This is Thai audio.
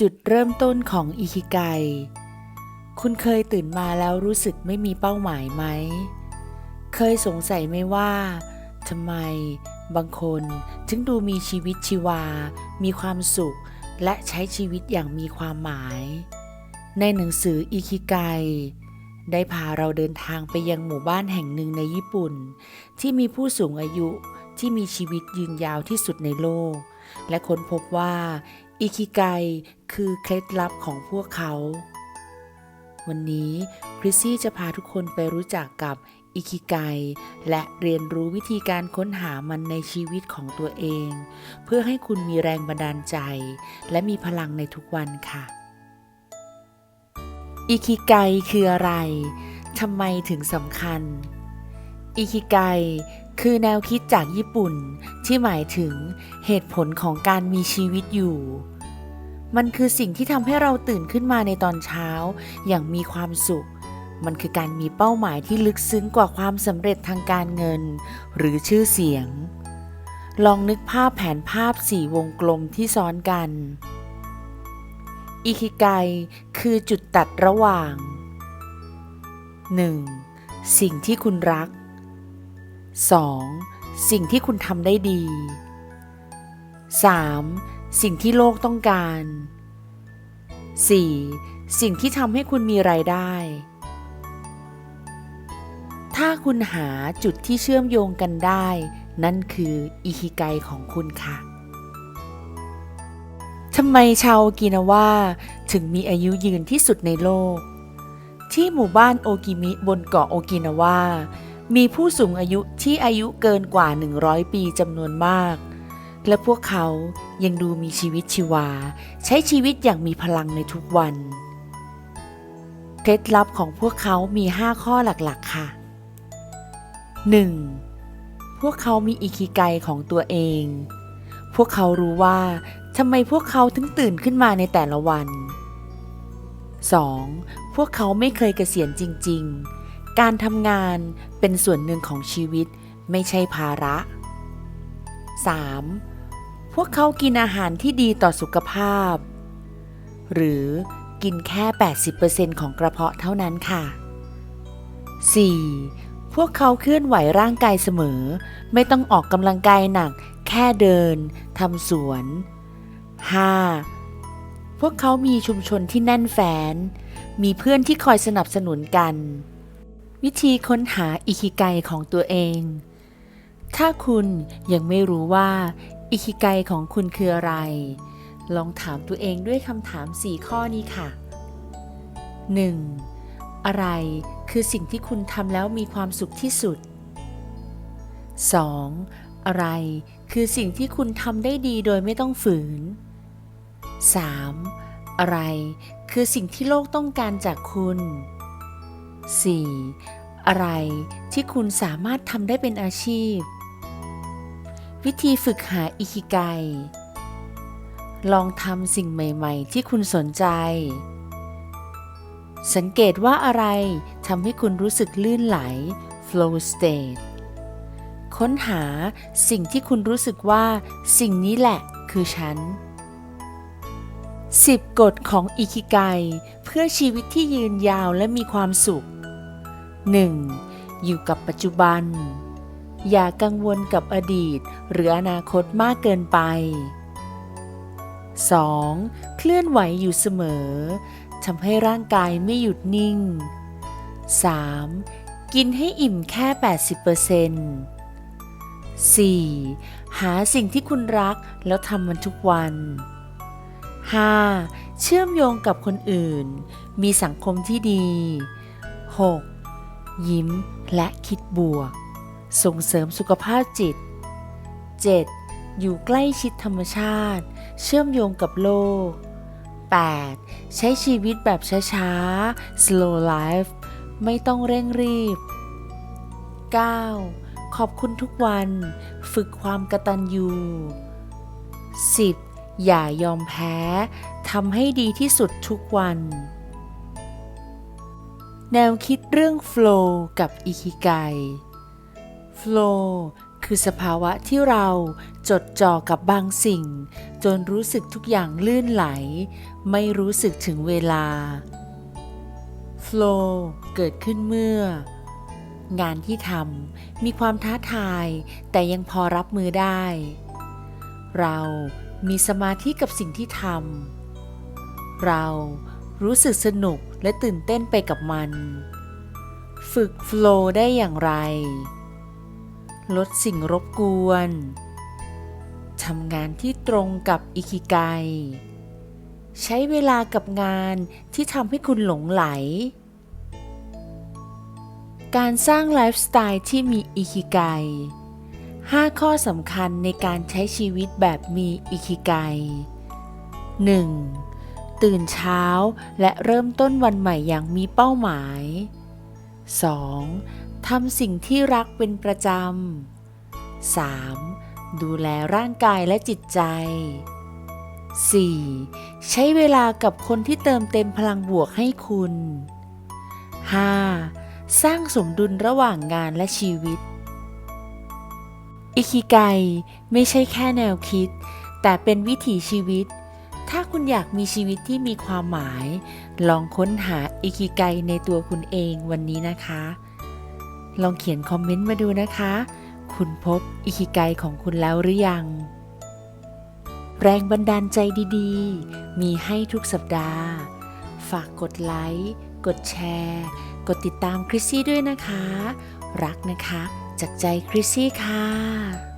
จุดเริ่มต้นของอิคิไก คุณเคยตื่นมาแล้วรู้สึกไม่มีเป้าหมายไหม เคยสงสัยไหมว่าทำไมบางคนถึงดูมีชีวิตชีวา มีความสุข และใช้ชีวิตอย่างมีความหมาย ในหนังสืออิคิไก ได้พาเราเดินทางไปยังหมู่บ้านแห่งหนึ่งในญี่ปุ่น ที่มีผู้สูงอายุที่มีชีวิตยืนยาวที่สุดในโลก และค้นพบว่า อิคิไกคือเคล็ดลับของพวกเขา วันนี้คริสซี่จะพาทุกคนไปรู้จักกับอิคิไกและเรียนรู้วิธีการค้นหามันในชีวิตของตัวเอง เพื่อให้คุณมีแรงบันดาลใจ และมีพลังในทุกวันค่ะ อิคิไกคืออะไรทำไมถึงสำคัญ อิคิไก คือแนวคิดจากญี่ปุ่นที่หมายถึงเหตุผลของการมีชีวิตอยู่ มันคือสิ่งที่ทำให้เราตื่นขึ้นมาในตอนเช้า อย่างมีความสุข มันคือการมีเป้าหมายที่ลึกซึ้งกว่าความสำเร็จทางการเงิน หรือชื่อเสียง ลองนึกภาพแผนภาพสี่วงกลมที่ซ้อนกัน อิคิไกคือจุดตัดระหว่าง 1. สิ่งที่คุณรัก 2. สิ่งที่คุณทำได้ดี 3. สิ่งที่โลกต้องการ 4. สิ่งที่ทำให้คุณมีรายได้ ถ้าคุณหาจุดที่เชื่อมโยงกันได้ นั่นคืออิคิไกของคุณค่ะทำไมชาวโอกินาว่าถึงมีอายุยืนที่สุดในโลก ที่หมู่บ้านโอกิมิบนเกาะโอกินาวา มีผู้สูงอายุที่อายุเกินกว่า 100 ปีจำนวนมาก และพวกเขายังดูมีชีวิตชีวา ใช้ชีวิตอย่างมีพลังในทุกวัน เคล็ดลับของพวกเขามี 5 ข้อหลักๆ ค่ะ 1. พวกเขามีอิคิไกของตัวเอง พวกเขารู้ว่าทำไมพวกเขาถึงตื่นขึ้นมาในแต่ละวัน 2. พวกเขาไม่เคยเกษียณจริง ๆ การทำงานเป็นส่วนหนึ่งของชีวิตไม่ใช่ภาระ 3. พวกเขากินอาหารที่ดีต่อสุขภาพ หรือกินแค่ 80%ของกระเพาะเท่านั้นค่ะ 4. พวกเขาเคลื่อนไหวร่างกายเสมอ ไม่ต้องออกกำลังกายหนัก แค่เดินทำสวน 5. พวกเขามีชุมชนที่แน่นแฟน มีเพื่อนที่คอยสนับสนุนกัน วิธีค้นหาอิคิไกของตัวเอง ถ้าคุณยังไม่รู้ว่าอิคิไกของคุณคืออะไร ลองถามตัวเองด้วยคำถาม 4 ข้อนี้ค่ะ 1. อะไรคือสิ่งที่คุณทำแล้วมีความสุขที่สุด 2. อะไรคือสิ่งที่คุณทำได้ดีโดยไม่ต้องฝืน 3. อะไรคือสิ่งที่โลกต้องการจากคุณ 4. อะไรที่คุณสามารถทำได้เป็นอาชีพ วิธีฝึกหาอิคิไก ลองทำสิ่งใหม่ๆ ที่คุณสนใจ สังเกตว่าอะไรทำให้คุณรู้สึกลื่นไหล flow state ค้นหาสิ่งที่คุณรู้สึกว่าสิ่งนี้แหละคือฉัน 10 กฎของอิคิไก เพื่อชีวิตที่ยืนยาวและมีความสุข 1. อยู่กับปัจจุบัน อย่ากังวลกับอดีต หรืออนาคตมากเกินไป 2. เคลื่อนไหวอยู่เสมอทำให้ร่างกายไม่หยุดนิ่ง 3. กินให้อิ่มแค่ 80% 4. หาสิ่งที่คุณรักแล้วทำมันทุกวัน 5. เชื่อมโยงกับคนอื่น มีสังคมที่ดี 6. ยิ้มและคิดบวก ส่งเสริมสุขภาพจิต 7. อยู่ใกล้ชิดธรรมชาติ เชื่อมโยงกับโลก 8. ใช้ชีวิตแบบช้าๆ slow life ไม่ต้องเร่งรีบ 9. ขอบคุณทุกวัน ฝึกความกระตัญญู 10. อย่ายอมแพ้ ทำให้ดีที่สุดทุกวัน แนวคิดเรื่อง flow กับ ikigai flow คือสภาวะที่เราจดจ่อกับบางสิ่ง จนรู้สึกทุกอย่างลื่นไหล ไม่รู้สึกถึงเวลา Flow เกิดขึ้นเมื่อ งานที่ทำมีความท้าทาย แต่ยังพอรับมือได้ เรามีสมาธิกับสิ่งที่ทำเรารู้สึกสนุก และตื่นเต้นไปกับมัน ฝึกโฟล์ได้อย่างไร ลดสิ่งรบกวนทำงานที่ตรงกับอิคิไกใช้เวลากับงานที่ทำให้คุณหลงไหล การสร้างไลฟ์สไตล์ที่มีอิคิไก5ข้อสำคัญในการใช้ชีวิตแบบมีอิคิไก 1. ตื่นเช้าและเริ่มต้นวันใหม่อย่างมีเป้าหมาย 2. ทำสิ่งที่รักเป็นประจำ 3. ดูแลร่างกายและจิตใจ 4. ใช้เวลากับคนที่เติมเต็มพลังบวกให้คุณ 5. สร้างสมดุลระหว่างงานและชีวิต อิคิไกไม่ใช่แค่แนวคิด แต่เป็นวิถีชีวิต ถ้าคุณอยากมีชีวิตที่มีความหมาย ลองค้นหาอิคิไกในตัวคุณเองวันนี้นะคะ ลองเขียนคอมเมนต์มาดูนะคะ คุณพบอิคิไกของคุณแล้วหรือยัง แรงบันดาลใจดีๆ มีให้ทุกสัปดาห์ ฝากกดไลค์กดแชร์ กดติดตามคริสซี่ด้วยนะคะ รักนะคะ จากใจคริสซี่ค่ะ